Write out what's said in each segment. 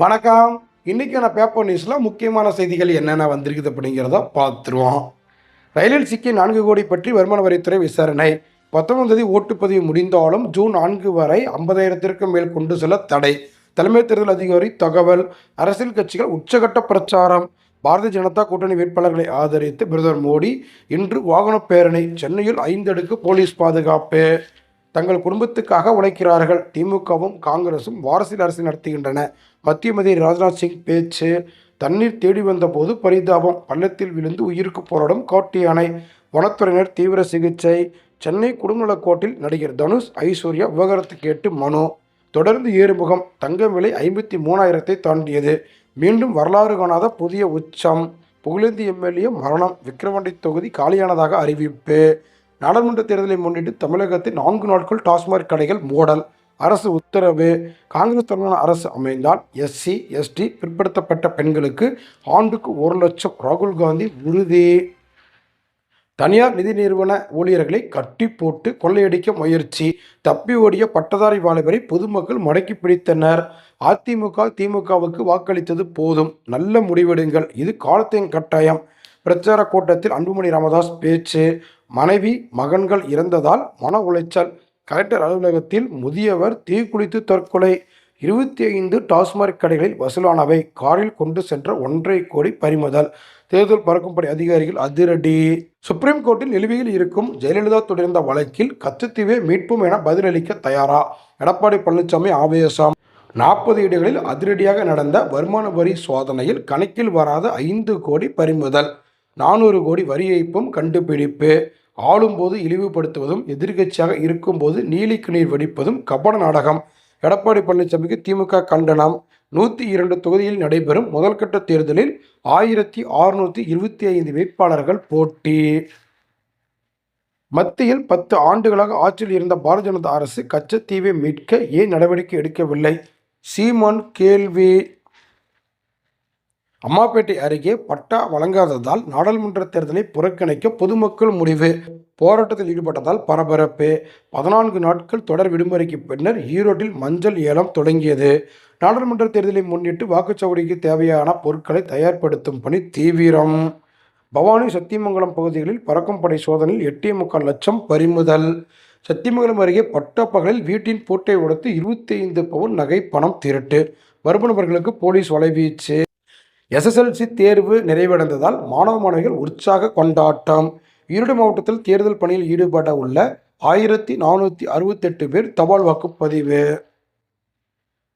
வணக்கம். இன்னைக்கான பேப்பர் நியூஸில் முக்கியமான செய்திகள் என்னென்ன வந்திருக்குது அப்படிங்கிறத பார்த்துருவோம். ரயிலில் சிக்கிய நான்கு கோடி பற்றி வருமான வரித்துறை விசாரணை. பத்தொன்பதாம் தேதி ஓட்டுப்பதிவு முடிந்தாலும் ஜூன் நான்கு வரை ஐம்பதாயிரத்திற்கும் மேல் கொண்டு செல்ல தடை. தலைமை தேர்தல் அதிகாரி தகவல். அரசியல் கட்சிகள் உச்சகட்ட பிரச்சாரம். பாரதிய ஜனதா கூட்டணி வேட்பாளர்களை ஆதரித்து பிரதமர் மோடி இன்று வாகன பேரணி சென்னையில் ஐந்தடுக்கு போலீஸ் பாதுகாப்பு. தங்கள் குடும்பத்துக்காக உழைக்கிறார்கள். திமுகவும் காங்கிரசும் வாரசில் அரசு நடத்துகின்றன. மத்திய மந்திரி ராஜ்நாத் சிங் பேச்சு தண்ணீர் தேடி வந்தபோது பரிதாபம். பள்ளத்தில் விழுந்து உயிருக்கு போராடும் காட்டு யானை வனத்துறையினர் தீவிர சிகிச்சை. சென்னை குடும்பநலக்கோட்டில் நடிகர் தனுஷ் ஐஸ்வர்யா விவகாரத்து கேட்டு மனு. தொடர்ந்து ஏறுமுகம். தங்கம் விலை ஐம்பத்தி மூணாயிரத்தை தாண்டியது. மீண்டும் வரலாறு காணாத புதிய உச்சம். புகழேந்தி எம்எல்ஏ மரணம். விக்கிரவாண்டி தொகுதி காலியானதாக அறிவிப்பு. நாடாளுமன்ற தேர்தலை முன்னிட்டு தமிழகத்தில் நான்கு நாட்கள் டாஸ்மாக் கடைகள் மூடல். அரசு உத்தரவு காங்கிரஸ் தலைமையிலான அரசு அமைந்தால் எஸ்சி எஸ்டி பிற்படுத்தப்பட்ட பெண்களுக்கு ஆண்டுக்கு ஒரு லட்சம் ராகுல் காந்தி உறுதி தனியார் நிதி நிறுவன ஊழியர்களை கட்டி போட்டு கொள்ளையடிக்க முயற்சி. தப்பி ஓடிய பட்டதாரி வாலிபரை பொதுமக்கள் மடக்கி பிடித்தனர். அதிமுக திமுகவுக்கு வாக்களித்தது போதும். நல்ல முடிவெடுங்கள். இது காலத்தின் கட்டாயம். பிரச்சார கூட்டத்தில் அன்புமணி ராமதாஸ் பேச்சு மனைவி மகன்கள் இறந்ததால் மன உளைச்சல். கலெக்டர் அலுவலகத்தில் முதியவர் தீக்குளித்து தற்கொலை. இருபத்தி ஐந்து டாஸ்மாக் கடைகளில் வசூலானவை. காரில் கொண்டு சென்ற ஒன்றரை கோடி பறிமுதல். தேர்தல் பறக்கும்படை அதிகாரிகள் அதிரடி. சுப்ரீம் கோர்ட்டில் நிலுவையில் இருக்கும் ஜெயலலிதா தொடர்ந்த வழக்கில் கச்சத்தீவே மீட்பும் என பதிலளிக்க தயாரா? எடப்பாடி பழனிசாமி ஆவேசம். நாற்பது இடங்களில் அதிரடியாக நடந்த வருமான வரி சோதனையில் கணக்கில் வராத ஐந்து கோடி பறிமுதல். நானூறு கோடி வரி ஏய்ப்பும் கண்டுபிடிப்பு. ஆளும்போது இழிவுபடுத்துவதும் எதிர்க்கட்சியாக இருக்கும்போது நீலிக்கு நீர் வெடிப்பதும் கபட நாடகம். எடப்பாடி பழனிசாமிக்கு திமுக கண்டனம். நூற்றி இரண்டு தொகுதியில் நடைபெறும் முதல்கட்ட தேர்தலில் ஆயிரத்தி அறுநூற்றி இருபத்தி ஐந்து வேட்பாளர்கள் போட்டி. மத்தியில் பத்து ஆண்டுகளாக ஆட்சியில் இருந்த பாரதிய ஜனதா அரசு கச்சத்தீவை மீட்க ஏன் நடவடிக்கை எடுக்கவில்லை? சீமான் கேள்வி. அம்மாப்பேட்டை அருகே பட்டா வழங்காததால் நாடாளுமன்ற தேர்தலை புறக்கணிக்க பொதுமக்கள் முடிவு. போராட்டத்தில் ஈடுபட்டதால் பரபரப்பு. பதினான்கு நாட்கள் தொடர் விடுமுறைக்கு பின்னர் ஈரோட்டில் மஞ்சள் ஏலம் தொடங்கியது. நாடாளுமன்ற தேர்தலை முன்னிட்டு வாக்குச்சாவடிக்கு தேவையான பொருட்களை தயார்படுத்தும் பணி தீவிரம். பவானி சத்தியமங்கலம் பகுதிகளில் பறக்கும் படை சோதனையில் எட்டே முக்கால் லட்சம் பறிமுதல். சத்தியமங்கலம் அருகே பட்டப்பகலில் வீட்டின் பூட்டை உடைத்து இருபத்தி ஐந்து பவுன் நகை பணம் திருட்டு வருபவர்களுக்கு போலீஸ் வலைவீச்சு. எஸ்எஸ்எல்சி தேர்வு நிறைவடைந்ததால் மாணவ மாணவிகள் உற்சாக கொண்டாட்டம். ஈரோடு மாவட்டத்தில் தேர்தல் பணியில் ஈடுபட உள்ள ஆயிரத்தி நானூற்றி அறுபத்தெட்டு பேர் தபால் வாக்குப்பதிவு.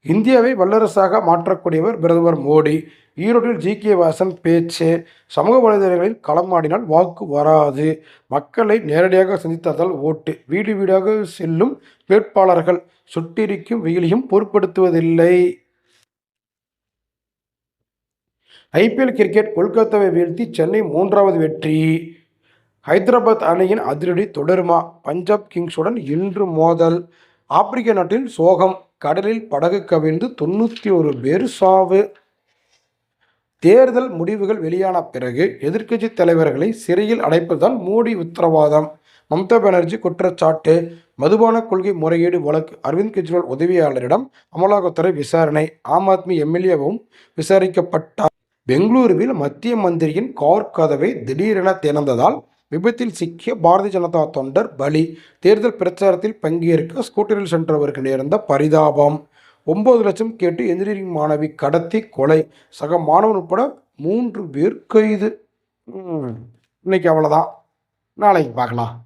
இந்தியாவை வல்லரசாக மாற்றக்கூடியவர் பிரதமர் மோடி. ஈரோட்டில் ஜி. கே. வாசன் பேச்சு. சமூக வலைதளங்களில் களமாடினால் வாக்கு வராது. மக்களை நேரடியாக சந்தித்ததால் ஓட்டு. வீடு வீடாக செல்லும் வேட்பாளர்கள் சுட்டிருக்கும் வெயிலையும் பொருட்படுத்துவதில்லை. ஐபிஎல் கிரிக்கெட் கொல்கத்தாவை வீழ்த்தி சென்னை மூன்றாவது வெற்றி. ஹைதராபாத் அணியின் அதிரடி தொடருமா? பஞ்சாப் கிங்ஸுடன் இன்று மோதல். ஆப்பிரிக்க நாட்டில் சோகம் கடலில் படகு கவிழ்ந்து தொண்ணூற்றி ஒரு பேர் சாவு. தேர்தல் முடிவுகள் வெளியான பிறகு எதிர்க்கட்சி தலைவர்களை சிறையில் அடைப்பதுதான் மோடி உத்தரவாதம். மம்தா பானர்ஜி குற்றச்சாட்டு. மதுபான கொள்கை முறையீடு வழக்கு அரவிந்த் கெஜ்ரிவால் உதவியாளரிடம் அமலாக்கத்துறை விசாரணை. ஆம் ஆத்மி எம்எல்ஏவும் விசாரிக்கப்பட்டார். பெங்களூருவில் மத்திய மந்திரியின் கார் கதவை திடீரென திறந்ததால் விபத்தில் சிக்கிய பாரதிய ஜனதா தொண்டர் பலி. தேர்தல் பிரச்சாரத்தில் பங்கேற்க ஸ்கூட்டரில் சென்றவருக்கு நேர்ந்த பரிதாபம். ஒன்பது லட்சம் கேட்டு என்ஜினியரிங் மாணவி கடத்தி கொலை. சக மாணவன் உட்பட மூன்று பேர் கைது. இன்னைக்கு அவ்வளோதான் நாளைக்கு பார்க்கலாம்.